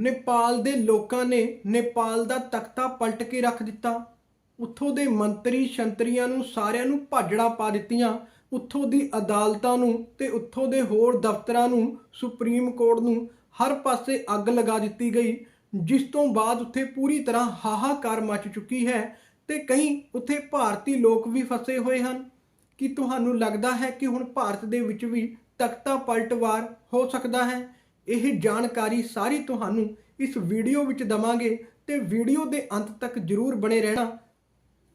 ਨੇਪਾਲ ਦੇ ਲੋਕਾਂ ਨੇ ਨੇਪਾਲ ਦਾ ਤਖਤਾ ਪਲਟ ਕੇ ਰੱਖ ਦਿੱਤਾ। ਉੱਥੋਂ ਦੇ ਮੰਤਰੀ ਸ਼ੰਤਰੀਆਂ ਨੂੰ ਸਾਰਿਆਂ ਨੂੰ ਭਾਜੜਾ ਪਾ ਦਿੱਤੀਆਂ। ਉੱਥੋਂ ਦੀ ਅਦਾਲਤਾਂ ਨੂੰ ਤੇ ਉੱਥੋਂ ਦੇ ਹੋਰ ਦਫ਼ਤਰਾਂ ਨੂੰ, ਸੁਪਰੀਮ ਕੋਰਟ ਨੂੰ ਹਰ ਪਾਸੇ ਅੱਗ ਲਗਾ ਦਿੱਤੀ ਗਈ, ਜਿਸ ਤੋਂ ਬਾਅਦ ਉੱਥੇ ਪੂਰੀ ਤਰ੍ਹਾਂ ਹਾਹਾਕਾਰ ਮਚ ਚੁੱਕੀ ਹੈ ਤੇ ਕਈ ਉੱਥੇ ਭਾਰਤੀ ਲੋਕ ਵੀ ਫਸੇ ਹੋਏ ਹਨ। ਕਿ ਤੁਹਾਨੂੰ ਲੱਗਦਾ ਹੈ ਕਿ ਹੁਣ ਭਾਰਤ ਦੇ ਵਿੱਚ ਵੀ ਤਖਤਾ ਪਲਟਵਾਰ ਹੋ ਸਕਦਾ ਹੈ? ਇਹ ਜਾਣਕਾਰੀ ਸਾਰੀ ਤੁਹਾਨੂੰ ਇਸ ਵੀਡੀਓ ਵਿੱਚ ਦਵਾਂਗੇ ਤੇ ਵੀਡੀਓ ਦੇ ਅੰਤ ਤੱਕ ਜਰੂਰ ਬਣੇ ਰਹਿਣਾ।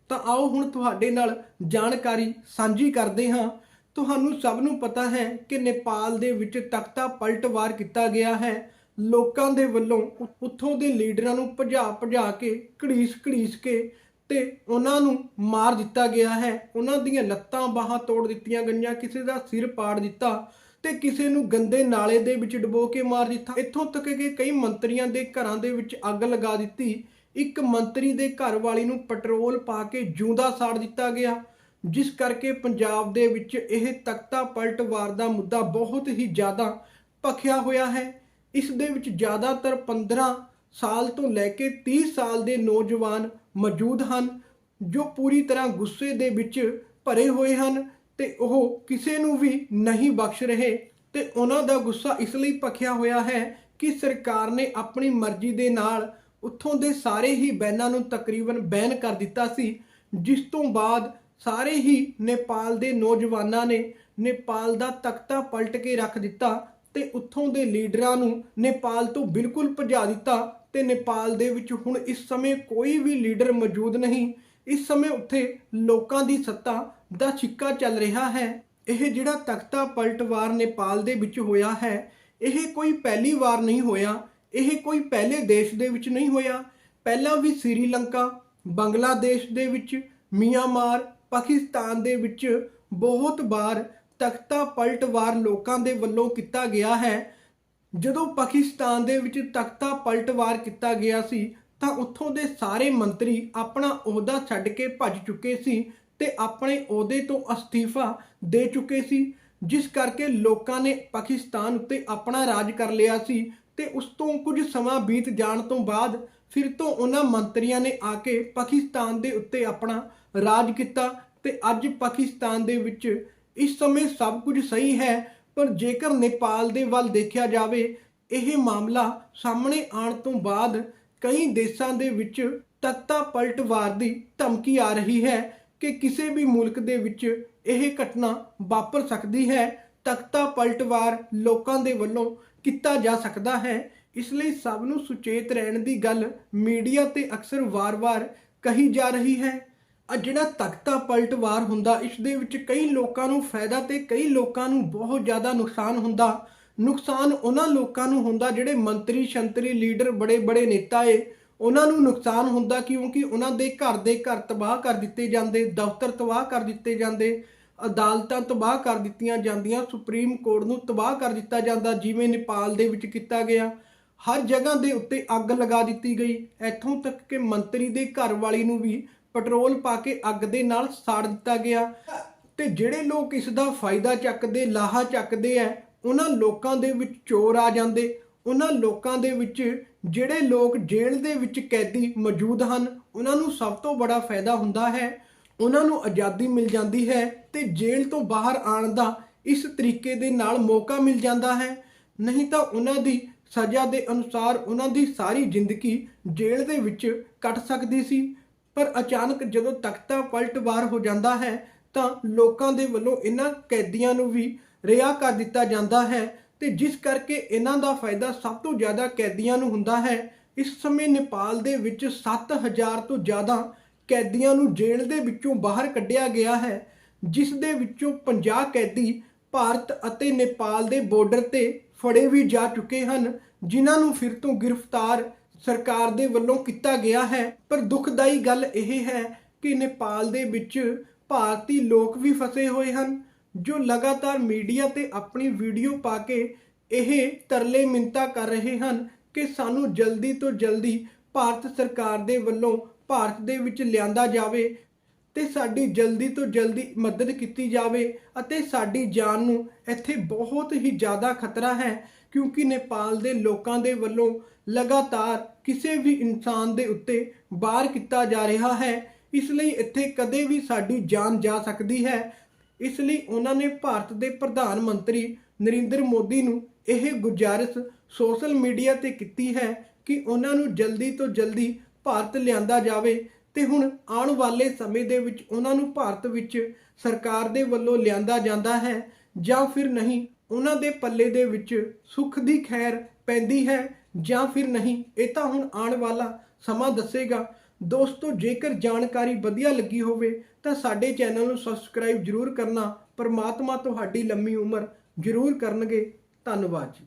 ਤਾਂ ਆਓ ਹੁਣ ਤੁਹਾਡੇ ਨਾਲ ਜਾਣਕਾਰੀ ਸਾਂਝੀ ਕਰਦੇ ਹਾਂ। ਤੁਹਾਨੂੰ ਸਭ ਨੂੰ ਪਤਾ ਹੈ ਕਿ ਨੇਪਾਲ ਦੇ ਵਿੱਚ ਤਖਤਾ ਪਲਟਵਾਰ ਕੀਤਾ ਗਿਆ ਹੈ। ਲੋਕਾਂ ਦੇ ਵੱਲੋਂ ਉੱਥੋਂ ਦੇ ਲੀਡਰਾਂ ਨੂੰ ਭਜਾ ਭਜਾ ਕੇ, ਘੜੀਸ ਘੜੀਸ ਕੇ ਤੇ ਉਹਨਾਂ ਨੂੰ ਮਾਰ ਦਿੱਤਾ ਗਿਆ ਹੈ। ਉਹਨਾਂ ਦੀਆਂ ਲੱਤਾਂ ਬਾਹਾਂ ਤੋੜ ਦਿੱਤੀਆਂ ਗਈਆਂ, ਕਿਸੇ ਦਾ ਸਿਰ ਪਾੜ ਦਿੱਤਾ। ਤੇ ਕਿਸੇ ਨੂੰ ਗੰਦੇ ਨਾਲੇ ਦੇ ਵਿੱਚ ਡੁਬੋ ਕੇ ਮਾਰ ਦਿੱਤਾ। ਇੱਥੋਂ ਤੱਕ ਕਿ ਕਈ ਮੰਤਰੀਆਂ ਦੇ ਘਰਾਂ ਦੇ ਵਿੱਚ ਅੱਗ ਲਗਾ ਦਿੱਤੀ। ਇੱਕ ਮੰਤਰੀ ਦੇ ਘਰ ਵਾਲੀ ਨੂੰ ਪੈਟਰੋਲ ਪਾ ਕੇ ਜਿਉਂਦਾ ਸਾੜ ਦਿੱਤਾ ਗਿਆ, ਜਿਸ ਕਰਕੇ ਪੰਜਾਬ ਦੇ ਵਿੱਚ ਇਹ ਤਖਤਾ ਪਲਟਵਾਰ ਦਾ ਮੁੱਦਾ ਬਹੁਤ ਹੀ ਜ਼ਿਆਦਾ ਭਖਿਆ ਹੋਇਆ ਹੈ। ਇਸ ਦੇ ਵਿੱਚ ਜ਼ਿਆਦਾਤਰ 15 ਸਾਲ ਤੋਂ ਲੈ ਕੇ 30 ਸਾਲ ਦੇ ਨੌਜਵਾਨ ਮੌਜੂਦ ਹਨ, ਜੋ ਪੂਰੀ ਤਰ੍ਹਾਂ ਗੁੱਸੇ ਦੇ ਵਿੱਚ ਭਰੇ ਹੋਏ ਹਨ। ਤੇ ਉਹ ਕਿਸੇ ਨੂੰ ਵੀ ਨਹੀਂ ਬਖਸ਼ ਰਹੇ ਤੇ ਉਹਨਾਂ ਦਾ ਗੁੱਸਾ ਇਸ ਲਈ ਭਖਿਆ ਹੋਇਆ ਹੈ ਕਿ ਸਰਕਾਰ ਨੇ ਆਪਣੀ ਮਰਜ਼ੀ ਦੇ ਨਾਲ ਉੱਥੋਂ ਦੇ ਸਾਰੇ ਹੀ ਬੈਨਾਂ ਨੂੰ ਤਕਰੀਬਨ ਬੈਨ ਕਰ ਦਿੱਤਾ ਸੀ, ਜਿਸ ਤੋਂ ਬਾਅਦ ਸਾਰੇ ਹੀ ਨੇਪਾਲ ਦੇ ਨੌਜਵਾਨਾਂ ਨੇ ਨੇਪਾਲ ਦਾ ਤਖਤਾ ਪਲਟ ਕੇ ਰੱਖ ਦਿੱਤਾ ਤੇ ਉੱਥੋਂ ਦੇ ਲੀਡਰਾਂ ਨੂੰ ਨੇਪਾਲ ਤੋਂ ਬਿਲਕੁਲ ਭਜਾ ਦਿੱਤਾ ਤੇ ਨੇਪਾਲ ਦੇ ਵਿੱਚ ਹੁਣ ਇਸ ਸਮੇਂ ਕੋਈ ਵੀ ਲੀਡਰ ਮੌਜੂਦ ਨਹੀਂ ਇਸ ਸਮੇਂ ਉੱਥੇ ਲੋਕਾਂ ਦੀ ਸੱਤਾ ਦਾ ਛਿੱਕਾ ਚੱਲ ਰਿਹਾ ਹੈ। ਇਹ ਜਿਹੜਾ ਤਖਤਾ ਪਲਟਵਾਰ ਨੇਪਾਲ ਦੇ ਵਿੱਚ ਹੋਇਆ ਹੈ, ਇਹ ਕੋਈ ਪਹਿਲੀ ਵਾਰ ਨਹੀਂ ਹੋਇਆ। ਇਹ ਕੋਈ ਪਹਿਲੇ ਦੇਸ਼ ਦੇ ਵਿੱਚ ਨਹੀਂ ਹੋਇਆ। ਪਹਿਲਾਂ ਵੀ ਸ੍ਰੀਲੰਕਾ, ਬੰਗਲਾਦੇਸ਼ ਦੇ ਵਿੱਚ, ਮਿਆਂਮਾਰ, ਪਾਕਿਸਤਾਨ ਦੇ ਵਿੱਚ ਬਹੁਤ ਵਾਰ ਤਖਤਾ ਪਲਟਵਾਰ ਲੋਕਾਂ ਦੇ ਵੱਲੋਂ ਕੀਤਾ ਗਿਆ ਹੈ। ਜਦੋਂ ਪਾਕਿਸਤਾਨ ਦੇ ਵਿੱਚ ਤਖਤਾ ਪਲਟਵਾਰ ਕੀਤਾ ਗਿਆ ਸੀ ਤਾਂ ਉੱਥੋਂ ਦੇ ਸਾਰੇ ਮੰਤਰੀ ਆਪਣਾ ਅਹੁਦਾ ਛੱਡ ਕੇ ਭੱਜ ਚੁੱਕੇ ਸੀ ਤੇ ਆਪਣੇ ਅਹੁਦੇ ਤੋਂ ਅਸਤੀਫਾ ਦੇ ਚੁੱਕੇ ਸੀ, ਜਿਸ ਕਰਕੇ ਲੋਕਾਂ ਨੇ ਪਾਕਿਸਤਾਨ ਉੱਤੇ ਆਪਣਾ ਰਾਜ ਕਰ ਲਿਆ ਸੀ ਤੇ ਉਸ ਤੋਂ ਕੁਝ ਸਮਾਂ ਬੀਤ ਜਾਣ ਤੋਂ ਬਾਅਦ ਫਿਰ ਤੋਂ ਉਹਨਾਂ ਮੰਤਰੀਆਂ ਨੇ ਆ ਕੇ ਪਾਕਿਸਤਾਨ ਦੇ ਉੱਤੇ ਆਪਣਾ ਰਾਜ ਕੀਤਾ ਤੇ ਅੱਜ ਪਾਕਿਸਤਾਨ ਦੇ ਵਿੱਚ ਇਸ ਸਮੇਂ ਸਭ ਕੁਝ ਸਹੀ ਹੈ, ਪਰ ਜੇਕਰ ਨੇਪਾਲ ਦੇ ਵੱਲ ਦੇਖਿਆ ਜਾਵੇ, ਇਹ ਮਾਮਲਾ ਸਾਹਮਣੇ ਆਉਣ ਤੋਂ ਬਾਅਦ ਕਈ ਦੇਸ਼ਾਂ ਦੇ ਵਿੱਚ ਤਖਤਾ ਪਲਟਵਾਰ ਦੀ ਧਮਕੀ ਆ ਰਹੀ ਹੈ ਕਿ ਕਿਸੇ ਵੀ ਮੁਲਕ ਦੇ ਵਿੱਚ ਇਹ ਘਟਨਾ ਵਾਪਰ ਸਕਦੀ ਹੈ। ਤਖਤਾ ਪਲਟਵਾਰ ਲੋਕਾਂ ਦੇ ਵੱਲੋਂ ਕੀਤਾ ਜਾ ਸਕਦਾ ਹੈ। ਇਸ ਲਈ ਸਭ ਨੂੰ ਸੁਚੇਤ ਰਹਿਣ ਦੀ ਗੱਲ ਮੀਡੀਆ ਤੇ ਅਕਸਰ ਵਾਰ-ਵਾਰ ਕਹੀ ਜਾ ਰਹੀ ਹੈ। ਆ ਜਿਹੜਾ ਤਖਤਾ ਪਲਟਵਾਰ ਹੁੰਦਾ ਇਸ ਦੇ ਵਿੱਚ ਕਈ ਲੋਕਾਂ ਨੂੰ ਫਾਇਦਾ ਤੇ ਕਈ ਲੋਕਾਂ ਨੂੰ ਬਹੁਤ ਜ਼ਿਆਦਾ ਨੁਕਸਾਨ ਹੁੰਦਾ। ਨੁਕਸਾਨ ਉਹਨਾਂ ਲੋਕਾਂ ਨੂੰ ਹੁੰਦਾ ਜਿਹੜੇ ਮੰਤਰੀ, ਸ਼ੰਤਰੀ, ਲੀਡਰ ਬੜੇ ਬੜੇ ਨੇਤਾ ਏ। ਉਹਨਾਂ ਨੂੰ ਨੁਕਸਾਨ ਹੁੰਦਾ ਕਿਉਂਕਿ ਉਹਨਾਂ ਦੇ ਘਰ ਦੇ ਘਰ ਤਬਾਹ ਕਰ ਦਿੱਤੇ ਜਾਂਦੇ, ਦਫ਼ਤਰ ਤਬਾਹ ਕਰ ਦਿੱਤੇ ਜਾਂਦੇ, ਅਦਾਲਤਾਂ ਤਬਾਹ ਕਰ ਦਿੱਤੀਆਂ ਜਾਂਦੀਆਂ, ਸੁਪਰੀਮ ਕੋਰਟ ਨੂੰ ਤਬਾਹ ਕਰ ਦਿੱਤਾ ਜਾਂਦਾ, ਜਿਵੇਂ ਨੇਪਾਲ ਦੇ ਵਿੱਚ ਕੀਤਾ ਗਿਆ। ਹਰ ਜਗ੍ਹਾ ਦੇ ਉੱਤੇ ਅੱਗ ਲਗਾ ਦਿੱਤੀ ਗਈ। ਇੱਥੋਂ ਤੱਕ ਕਿ ਮੰਤਰੀ ਦੇ ਘਰ ਵਾਲੀ ਨੂੰ ਵੀ ਪੈਟਰੋਲ ਪਾ ਕੇ ਅੱਗ ਦੇ ਨਾਲ ਸਾੜ ਦਿੱਤਾ ਗਿਆ। ਤੇ ਜਿਹੜੇ ਲੋਕ ਇਸ ਦਾ ਫਾਇਦਾ ਚੱਕਦੇ, ਲਾਹਾ ਚੱਕਦੇ ਐ ਉਹਨਾਂ ਲੋਕਾਂ ਦੇ ਵਿੱਚ ਚੋਰ ਆ ਜਾਂਦੇ, ਉਹਨਾਂ ਲੋਕਾਂ ਦੇ ਵਿੱਚ ਜਿਹੜੇ ਲੋਕ ਜੇਲ੍ਹ ਦੇ ਵਿੱਚ ਕੈਦੀ ਮੌਜੂਦ ਹਨ, ਉਹਨਾਂ ਨੂੰ ਸਭ ਤੋਂ ਬੜਾ ਫਾਇਦਾ ਹੁੰਦਾ ਹੈ, ਉਹਨਾਂ ਨੂੰ ਆਜ਼ਾਦੀ ਮਿਲ ਜਾਂਦੀ ਹੈ ਤੇ ਜੇਲ੍ਹ ਤੋਂ ਬਾਹਰ ਆਉਣ ਦਾ ਇਸ ਤਰੀਕੇ ਦੇ ਨਾਲ ਮੌਕਾ ਮਿਲ ਜਾਂਦਾ ਹੈ। ਨਹੀਂ ਤਾਂ ਉਹਨਾਂ ਦੀ ਸਜ਼ਾ ਦੇ ਅਨੁਸਾਰ ਉਹਨਾਂ ਦੀ ਸਾਰੀ ਜ਼ਿੰਦਗੀ ਜੇਲ੍ਹ ਦੇ ਵਿੱਚ ਕੱਟ ਸਕਦੀ ਸੀ, ਪਰ ਅਚਾਨਕ ਜਦੋਂ ਤਖਤਾ ਪਲਟਵਾਰ ਹੋ ਜਾਂਦਾ ਹੈ ਤਾਂ ਲੋਕਾਂ ਦੇ ਵੱਲੋਂ ਇਹਨਾਂ ਕੈਦੀਆਂ ਨੂੰ ਵੀ ਰਿਹਾ ਕਰ ਦਿੱਤਾ ਜਾਂਦਾ ਹੈ ਤੇ ਜਿਸ ਕਰਕੇ ਇਹਨਾਂ ਦਾ ਫਾਇਦਾ ਸਭ ਤੋਂ ਜ਼ਿਆਦਾ ਕੈਦੀਆਂ ਨੂੰ ਹੁੰਦਾ ਹੈ। ਇਸ ਸਮੇਂ ਨੇਪਾਲ ਦੇ ਵਿੱਚ 7000 ਤੋਂ ਜ਼ਿਆਦਾ ਕੈਦੀਆਂ ਨੂੰ ਜੇਲ੍ਹ ਦੇ ਵਿੱਚੋਂ ਬਾਹਰ ਕੱਢਿਆ ਗਿਆ ਹੈ, ਜਿਸ ਦੇ ਵਿੱਚੋਂ 50 ਕੈਦੀ ਭਾਰਤ ਅਤੇ ਨੇਪਾਲ ਦੇ ਬਾਰਡਰ ਤੇ ਫੜੇ ਵੀ ਜਾ ਚੁੱਕੇ ਹਨ, ਜਿਨ੍ਹਾਂ ਨੂੰ ਫਿਰ ਤੋਂ ਗ੍ਰਿਫਤਾਰ ਸਰਕਾਰ ਦੇ ਵੱਲੋਂ ਕੀਤਾ ਗਿਆ ਹੈ। ਪਰ ਦੁਖਦਾਈ ਗੱਲ ਇਹ ਹੈ ਕਿ ਨੇਪਾਲ ਦੇ ਵਿੱਚ ਭਾਰਤੀ ਲੋਕ ਵੀ ਫਸੇ ਹੋਏ ਹਨ। ਜੋ ਲਗਾਤਾਰ ਮੀਡੀਆ ਤੇ ਆਪਣੀ ਵੀਡੀਓ ਪਾ ਕੇ ਇਹ ਤਰਲੇ ਮਿੰਤਾ ਕਰ ਰਹੇ ਹਨ ਕਿ ਸਾਨੂੰ ਜਲਦੀ ਤੋਂ ਜਲਦੀ ਭਾਰਤ ਸਰਕਾਰ ਦੇ ਵੱਲੋਂ ਭਾਰਤ ਦੇ ਵਿੱਚ ਲਿਆਂਦਾ ਜਾਵੇ ਤੇ ਸਾਡੀ ਜਲਦੀ ਤੋਂ ਜਲਦੀ ਮਦਦ ਕੀਤੀ ਜਾਵੇ ਅਤੇ ਸਾਡੀ ਜਾਨ ਨੂੰ ਇੱਥੇ ਬਹੁਤ ਹੀ ਜ਼ਿਆਦਾ ਖਤਰਾ ਹੈ ਕਿਉਂਕਿ ਨੇਪਾਲ ਦੇ ਲੋਕਾਂ ਦੇ ਵੱਲੋਂ ਲਗਾਤਾਰ ਕਿਸੇ ਵੀ ਇਨਸਾਨ ਦੇ ਉੱਤੇ ਬਾਹਰ ਕੀਤਾ ਜਾ ਰਿਹਾ ਹੈ। ਇਸ ਲਈ ਇੱਥੇ ਕਦੇ ਵੀ ਸਾਡੀ ਜਾਨ ਜਾ ਸਕਦੀ ਹੈ ਇਸ ਲਈ ਉਹਨਾਂ ਨੇ ਭਾਰਤ ਦੇ ਪ੍ਰਧਾਨ ਮੰਤਰੀ ਨਰਿੰਦਰ ਮੋਦੀ ਨੂੰ ਇਹ ਗੁਜ਼ਾਰਿਸ਼ ਸੋਸ਼ਲ ਮੀਡੀਆ ਤੇ ਕੀਤੀ ਹੈ ਕਿ ਉਹਨਾਂ ਨੂੰ ਜਲਦੀ ਤੋਂ ਜਲਦੀ ਭਾਰਤ ਲਿਆਂਦਾ ਜਾਵੇ ਤੇ ਹੁਣ ਆਉਣ ਵਾਲੇ ਸਮੇਂ ਦੇ ਵਿੱਚ ਉਹਨਾਂ ਨੂੰ ਭਾਰਤ ਵਿੱਚ ਸਰਕਾਰ ਦੇ ਵੱਲੋਂ ਲਿਆਂਦਾ ਜਾਂਦਾ ਹੈ ਜਾਂ ਫਿਰ ਨਹੀਂ, ਉਹਨਾਂ ਦੇ ਪੱਲੇ ਦੇ ਵਿੱਚ ਸੁੱਖ ਦੀ ਖੈਰ ਪੈਂਦੀ ਹੈ ਜਾਂ ਫਿਰ ਨਹੀਂ, ਇਹ ਤਾਂ ਹੁਣ ਆਉਣ ਵਾਲਾ ਸਮਾਂ ਦੱਸੇਗਾ। ਦੋਸਤੋ, ਜੇਕਰ ਜਾਣਕਾਰੀ ਵਧੀਆ ਲੱਗੀ ਹੋਵੇ, ਤਾਂ ਸਾਡੇ ਚੈਨਲ ਨੂੰ ਸਬਸਕ੍ਰਾਈਬ ਜਰੂਰ ਕਰਨਾ। ਪਰਮਾਤਮਾ ਤੁਹਾਡੀ ਲੰਮੀ ਉਮਰ ਜਰੂਰ ਕਰਨਗੇ। ਧੰਨਵਾਦ ਜੀ।